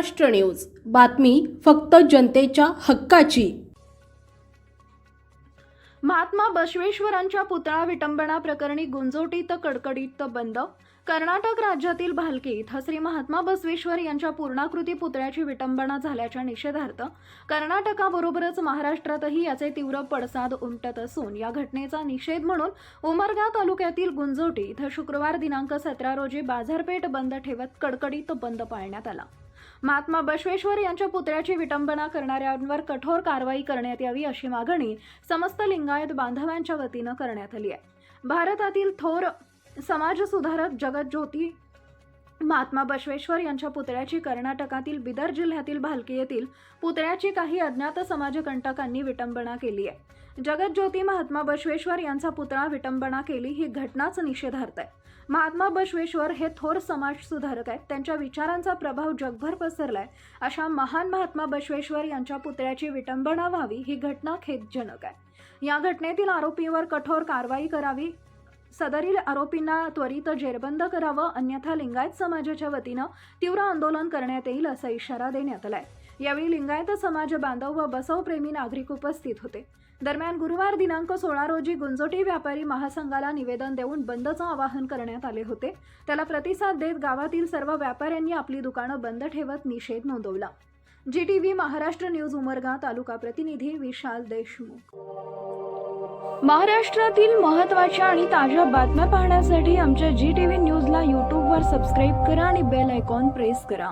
Maharashtra news. बातमी फक्त जनतेच्या हक्काची. महात्मा बसवेश्वरांच्या पुतळा विटंबना प्रकरणी गुंजोटीत कडकडीत बंद. कर्नाटक राज्यातील भालकीत श्री महात्मा बसवेश्वर यांच्या पूर्णाकृती पुतळ्याची विटंबना झाल्याच्या निषेधार्थ कर्नाटकाबरोबरच महाराष्ट्रातही याचे तीव्र पडसाद उमटत असून या घटनेचा निषेध म्हणून उमरगा तालुक्यातील गुंजोटी इथं शुक्रवार दिनांक सतरा रोजी बाजारपेठ बंद ठेवत कडकडीत बंद पाळण्यात आला. महात्मा बसवेश्वर यांच्या पुतळ्याची विटंबना करणाऱ्यांवर कठोर कारवाई करण्यात यावी अशी मागणी समस्त लिंगायत बांधवांच्या वतीनं करण्यात आली आहे. भारतातील थोर समाजसुधारक जगज्योती महात्मा बसवेश्वर यांच्या पुतळ्याची कर्नाटकातील बिदर जिल्ह्यातील भालकी येथील पुतळ्याची काही अज्ञात समाजकंटकांनी विटंबना केली आहे. जगज्योती महात्मा बसवेश्वर यांचा पुतळा विटंबना केली ही घटनाच निषेधार्थ आहे. महात्मा बसवेश्वर हे थोर समाज सुधारक आहेत. त्यांच्या विचारांचा प्रभाव जगभर पसरलाय. अशा महान महात्मा बसवेश्वर यांच्या पुतळ्याची विटंबना व्हावी ही घटना खेदजनक आहे. या घटनेतील आरोपीवर कठोर कारवाई करावी सदरील आरोपींना त्वरित जेरबंद करावं अन्यथा लिंगायत समाजाच्या वतीनं तीव्र आंदोलन करण्यात येईल असा इशारा देण्यात आला आहे यावेळी लिंगायत समाज बांधव व बसवप्रेमी नागरिक उपस्थित होते. दरम्यान गुरुवार दिनांक सोळा रोजी गुंजोटी व्यापारी महासंघाला निवेदन देऊन बंदचं आवाहन करण्यात आले होते. त्याला प्रतिसाद देत गावातील सर्व व्यापाऱ्यांनी आपली दुकानं बंद ठेवत निषेध नोंदवला. G T V Maharashtra news Umarga taluka प्रतिनिधी विशाल देशमुख. महाराष्ट्रातील महत्त्वाच्या आणि ताज्या बातम्या पाहण्यासाठी आमच्या जी टी व्ही न्यूजला यूट्यूबवर सबस्क्राईब करा आणि बेल आयकॉन प्रेस करा.